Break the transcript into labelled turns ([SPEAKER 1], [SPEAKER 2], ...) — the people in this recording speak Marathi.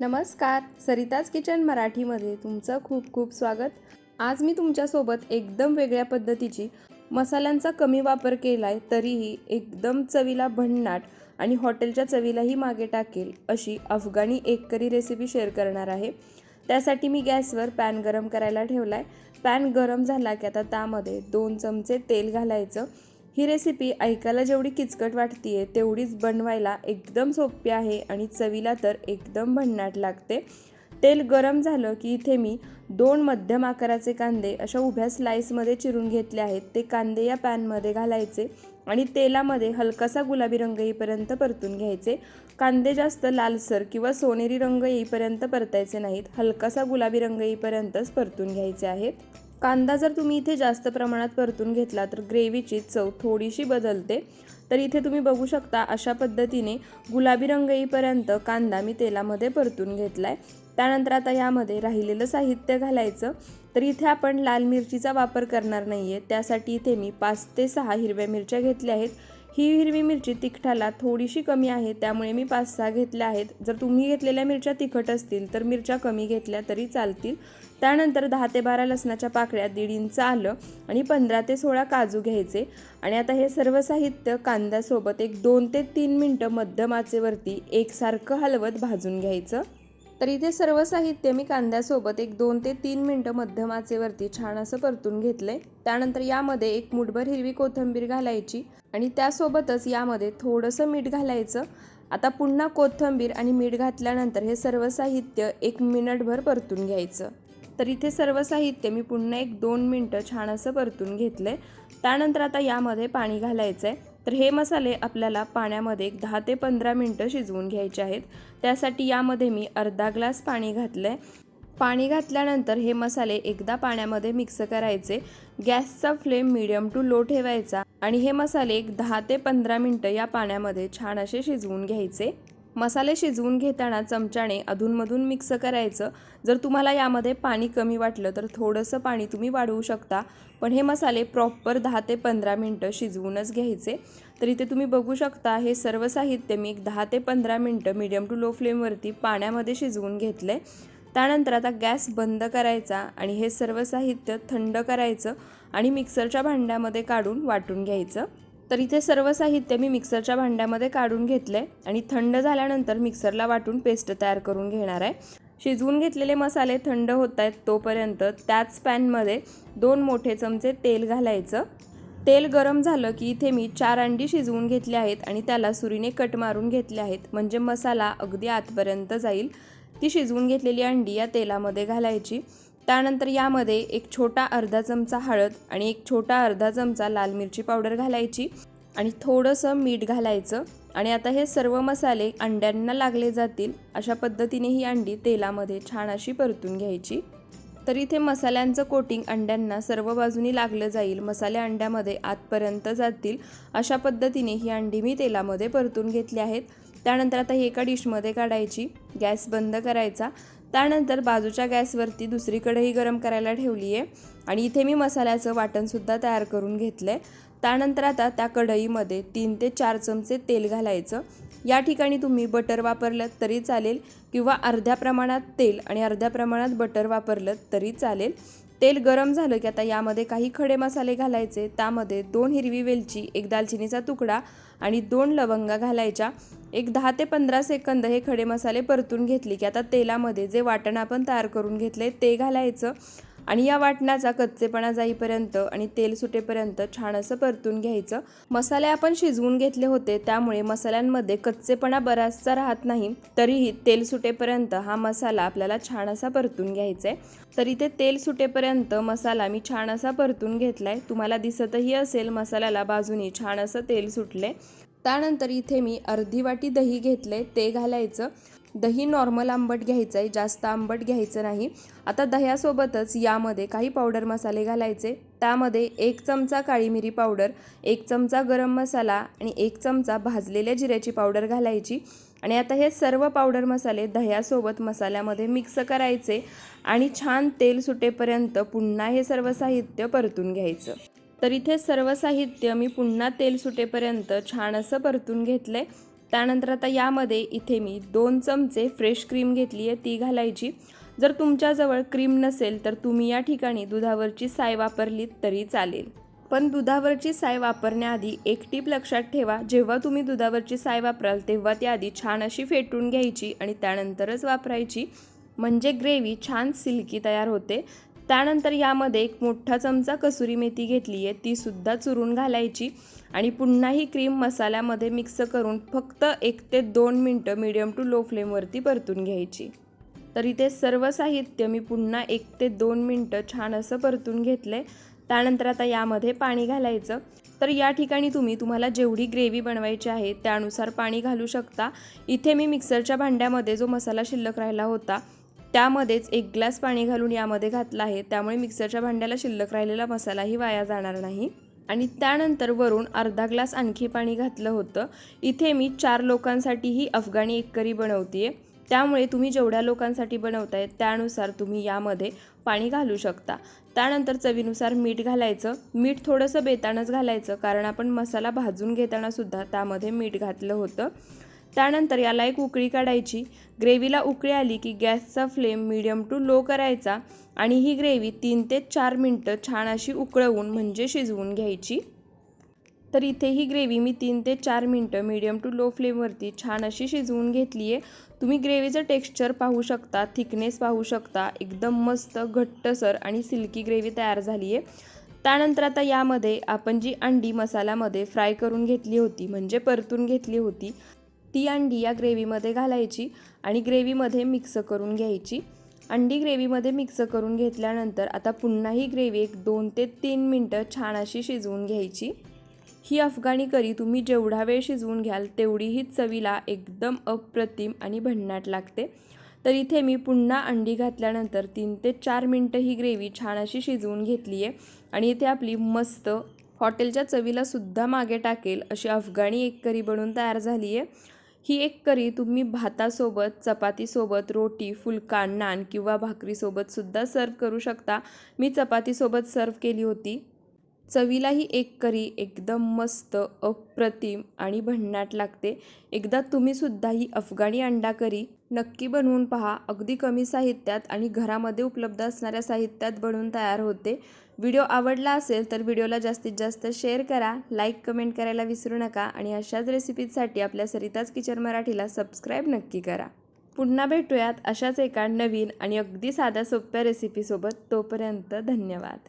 [SPEAKER 1] नमस्कार सरिताज किचन मराठीमध्ये तुमचं खूप खूप स्वागत. आज मी तुमच्यासोबत एकदम वेगळ्या पद्धतीची मसाल्यांचा कमी वापर केला आहे तरीही एकदम चवीला भन्नाट आणि हॉटेलच्या चवीलाही मागे टाकेल अशी अफगाणी एक करी रेसिपी शेअर करणार आहे. त्यासाठी मी गॅसवर पॅन गरम करायला ठेवला आहे पॅन गरम झाला की आता त्यामध्ये दोन चमचे तेल घालायचं. ही रेसिपी ऐकायला जेवढी किचकट वाटतीये तेवढीच बनवायला एकदम सोपी आहे आणि चवीला तर एकदम भन्नाट लागते. तेल गरम झालं की इथे मी दोन मध्यम आकाराचे कांदे अशा उभ्या स्लाईसमध्ये चिरून घेतले आहेत. ते कांदे या पॅनमध्ये घालायचे आणि तेलामध्ये हलकासा गुलाबी रंग येईपर्यंत परतून घ्यायचे. कांदे जास्त लालसर किंवा सोनेरी रंग येईपर्यंत परतायचे नाहीत. हलकासा गुलाबी रंग येईपर्यंतच परतून घ्यायचे आहेत. कांदा जर तुम्ही इथे जास्त प्रमाणात परतून घेतला तर ग्रेव्हीची चव थोडीशी बदलते. तर इथे तुम्ही बघू शकता अशा पद्धतीने गुलाबी रंग येईपर्यंत कांदा मी तेलामध्ये परतून घेतला आहे त्यानंतर आता यामध्ये राहिलेलं साहित्य घालायचं. तर इथे आपण लाल मिरचीचा वापर करणार नाही आहे त्यासाठी इथे मी पाच ते सहा हिरव्या मिरच्या घेतल्या आहेत. ही हिरवी मिरची तिखटाला थोडीशी कमी आहे त्यामुळे मी पाच सहा घेतल्या आहेत. जर तुम्ही घेतलेल्या मिरच्या तिखट असतील तर मिरच्या कमी घेतल्या तरी चालतील. त्यानंतर दहा ते बारा लसणाच्या पाकळ्या दीड इंच आलं आणि पंधरा ते सोळा काजू घ्यायचे. आणि आता हे सर्व साहित्य कांद्यासोबत एक दोन ते तीन मिनटं मध्यम आचेवरती एकसारखं हलवत भाजून घ्यायचं. तर इथे सर्व साहित्य मी कांद्यासोबत एक दोन ते तीन मिनटं मध्यम आचेवरती छान असं परतून घेतलंय त्यानंतर यामध्ये एक मुठभर हिरवी कोथिंबीर घालायची आणि त्यासोबतच यामध्ये थोडंसं मीठ घालायचं. आता पुन्हा कोथिंबीर आणि मीठ घातल्यानंतर हे सर्व साहित्य एक मिनिटभर परतून घ्यायचं. तर इथे सर्व साहित्य मी पुन्हा एक दोन मिनटं छान असं परतून घेतलं आहे त्यानंतर आता यामध्ये पाणी घालायचं आहे तर हे मसाले आपल्याला पाण्यामध्ये एक दहा ते पंधरा मिनटं शिजवून घ्यायचे आहेत. त्यासाठी यामध्ये मी अर्धा ग्लास पाणी घातलं आहे पाणी घातल्यानंतर हे मसाले एकदा पाण्यामध्ये मिक्स करायचे. गॅसचा फ्लेम मिडियम टू लो ठेवायचा आणि हे मसाले एक दहा ते पंधरा मिनटं या पाण्यामध्ये छान असे शिजवून घ्यायचे. मसाले शिजवून घेताना चमच्याने अधूनमधून मिक्स करायचं. जर तुम्हाला यामध्ये पाणी कमी वाटलं तर थोडंसं पाणी तुम्ही वाढवू शकता. पण हे मसाले प्रॉपर दहा ते पंधरा मिनटं शिजवूनच घ्यायचे. तर इथे तुम्ही बघू शकता हे सर्व साहित्य मी एक दहा ते पंधरा मिनटं मीडियम टू लो फ्लेमवरती पाण्यामध्ये शिजवून घेतलं. आहे त्यानंतर आता गॅस बंद करायचा आणि हे सर्व साहित्य थंड करायचं आणि मिक्सरच्या भांड्यामध्ये काढून वाटून घ्यायचं. तर इथे सर्व साहित्य मी मिक्सरच्या भांड्यामध्ये काढून घेतले आणि थंड झाल्यानंतर मिक्सरला वाटून पेस्ट तयार करून घेणार आहे. शिजवून घेतलेले मसाले थंड होत आहेत तोपर्यंत त्याच पॅनमध्ये दोन मोठे चमचे तेल घालायचं. तेल गरम झालं की इथे मी चार अंडी शिजवून घेतले आहेत आणि त्याला सुरीने कट मारून घेतले आहेत. म्हणजे मसाला अगदी आतपर्यंत जाईल. ती शिजवून घेतलेली अंडी या तेलामध्ये घालायची. त्यानंतर यामध्ये एक छोटा अर्धा चमचा हळद आणि एक छोटा अर्धा चमचा लाल मिरची पावडर घालायची आणि थोडंसं मीठ घालायचं. आणि आता हे सर्व मसाले अंड्यांना लागले जातील अशा पद्धतीने ही अंडी तेलामध्ये छान अशी परतून घ्यायची. तर इथे मसाल्यांचं कोटिंग अंड्यांना सर्व बाजूनी लागलं जाईल. मसाले अंड्यामध्ये आतपर्यंत जातील. अशा पद्धतीने ही अंडी मी तेलामध्ये परतून घेतली आहेत. त्यानंतर आता ही एका डिशमध्ये काढायची. गॅस बंद करायचा. त्यानंतर बाजूच्या गॅसवरती दुसरी कढई गरम करायला ठेवली आहे आणि इथे मी मसाल्याचं वाटणसुद्धा तयार करून घेतलं आहे त्यानंतर आता त्या कढईमध्ये तीन ते चार चमचे तेल घालायचं. या ठिकाणी तुम्ही बटर वापरलं तरी चालेल किंवा अर्ध्या प्रमाणात तेल आणि अर्ध्या प्रमाणात बटर वापरलं तरी चालेल. तेल गरम झालं की आता यामध्ये काही खडे मसाले घालायचे त्यामध्ये दोन हिरवी वेलची एक दालचिनीचा तुकडा आणि दोन लवंगा घालायच्या. एक दहा ते पंधरा सेकंद हे खडे मसाले परतून घेतले की आता तेलामध्ये जे वाटण आपण तयार करून घेतले ते घालायचं. आणि या वाटणाचा कच्चेपणा जाईपर्यंत आणि तेल सुटेपर्यंत छान असं परतून घ्यायचं. मसाले आपण शिजवून घेतले होते त्यामुळे मसाल्यांमध्ये कच्चेपणा बराचसा राहत नाही. तरीही तेल सुटेपर्यंत हा मसाला आपल्याला छान असा परतून घ्यायचा आहे तर इथे तेल सुटेपर्यंत मसाला मी छान असा परतून घेतलाय. तुम्हाला दिसतही असेल मसाल्याला बाजूनी छान असं तेल सुटले त्यानंतर इथे मी अर्धी वाटी दही घेतले ते घालायचं. दही नॉर्मल आंबट घ्यायचं आहे जास्त आंबट घ्यायचं नाही. आता दह्यासोबतच यामध्ये काही पावडर मसाले घालायचे. त्यामध्ये एक चमचा काळी मिरी पावडर एक चमचा गरम मसाला आणि एक चमचा भाजलेल्या जिऱ्याची पावडर घालायची. आणि आता हे सर्व पावडर मसाले दह्यासोबत मसाल्यामध्ये मिक्स करायचे आणि छान तेल सुटेपर्यंत पुन्हा हे सर्व साहित्य परतून घ्यायचं. तर इथे सर्व साहित्य मी पुन्हा तेल सुटेपर्यंत छान असं परतून घेतलं आहे त्यानंतर आता यामध्ये इथे मी दोन चमचे फ्रेश क्रीम घेतली आहे ती घालायची. जर तुमच्याजवळ क्रीम नसेल तर तुम्ही या ठिकाणी दुधावरची साय वापरलीत तरी चालेल. पण दुधावरची साय वापरण्याआधी एक टीप लक्षात ठेवा जेव्हा तुम्ही दुधावरची साय वापराल तेव्हा ती आधी छान अशी फेटून घ्यायची आणि त्यानंतरच वापरायची. म्हणजे ग्रेव्ही छान सिल्की तयार होते. त्यानंतर यामध्ये एक मोठा चमचा कसुरी मेथी घेतली आहे तीसुद्धा चुरून घालायची. आणि पुन्हा ही क्रीम मसाल्यामध्ये मिक्स करून फक्त एक ते दोन मिनटं मीडियम टू लो फ्लेमवरती परतून घ्यायची. तर इथे सर्व साहित्य मी पुन्हा एक ते दोन मिनटं छान असं परतून घेतलं आहे त्यानंतर आता यामध्ये पाणी घालायचं. तर या ठिकाणी तुम्ही तुम्हाला जेवढी ग्रेव्ही बनवायची आहे त्यानुसार पाणी घालू शकता. इथे मी मिक्सरच्या भांड्यामध्ये जो मसाला शिल्लक राहिला होता त्यामध्येच एक ग्लास पाणी घालून यामध्ये घातलं आहे. त्यामुळे मिक्सरच्या भांड्याला शिल्लक राहिलेला मसालाही वाया जाणार नाही. आणि त्यानंतर वरून अर्धा ग्लास आणखी पाणी घातलं होतं. इथे मी चार लोकांसाठी ही अफगाणी एक करी बनवते त्यामुळे तुम्ही जेवढ्या लोकांसाठी बनवताय त्यानुसार तुम्ही यामध्ये पाणी घालू शकता. त्यानंतर चवीनुसार मीठ घालायचं. मीठ थोडंसं बेतानच घालायचं कारण आपण मसाला भाजून घेताना सुद्धा त्यामध्ये मीठ घातलं होतं. त्यानंतर याला एक उकळी काढायची. ग्रेव्हीला उकळी आली की गॅसचा फ्लेम मिडियम टू लो करायचा आणि ही ग्रेव्ही तीन ते चार मिनटं छान अशी उकळवून म्हणजे शिजवून घ्यायची. तर इथे ही ग्रेव्ही मी तीन ते चार मिनटं मीडियम टू लो फ्लेमवरती छान अशी शिजवून घेतली आहे तुम्ही ग्रेव्हीचं टेक्स्चर पाहू शकता थिकनेस पाहू शकता. एकदम मस्त घट्टसर आणि सिल्की ग्रेव्ही तयार झाली आहे त्यानंतर आता यामध्ये आपण जी अंडी मसाल्यामध्ये फ्राय करून घेतली होती म्हणजे परतून घेतली होती ती अंडी या ग्रेव्हीमध्ये घालायची आणि ग्रेव्हीमध्ये मिक्स करून घ्यायची. अंडी ग्रेव्हीमध्ये मिक्स करून घेतल्यानंतर आता पुन्हा ही ग्रेव्ही एक दोन ते तीन मिनटं छान अशी शिजवून घ्यायची. ही अफगाणी करी तुम्ही जेवढा वेळ शिजवून घ्याल तेवढीही चवीला एकदम अप्रतिम आणि भन्नाट लागते. तर इथे मी पुन्हा अंडी घातल्यानंतर तीन ते चार मिनटं ही ग्रेव्ही छान अशी शिजवून घेतली आहे आणि इथे आपली मस्त हॉटेलच्या चवीला सुद्धा मागे टाकेल अशी अफगाणी एक करी बनवून तयार झाली आहे ही एक करी तुम्ही भातासोबत चपातीसोबत रोटी फुलका नान किंवा भाकरीसोबतसुद्धा सर्व करू शकता. मी चपातीसोबत सर्व केली होती. चवीला ही एक करी एकदम मस्त अप्रतिम आणि भन्नाट लागते. एकदा तुम्हीसुद्धा ही अफगाणी अंडा करी नक्की बनवून पहा. अगदी कमी साहित्यात आणि घरामध्ये उपलब्ध असणाऱ्या साहित्यात बनवून तयार होते. व्हिडिओ आवडला असेल तर व्हिडिओला जास्तीत जास्त शेअर करा लाईक कमेंट करायला विसरू नका आणि अशाच रेसिपीजसाठी आपल्या सरिताज किचन मराठीला सबस्क्राईब नक्की करा. पुन्हा भेटूयात अशाच एका नवीन आणि अगदी साध्या सोप्या रेसिपीसोबत. तोपर्यंत धन्यवाद.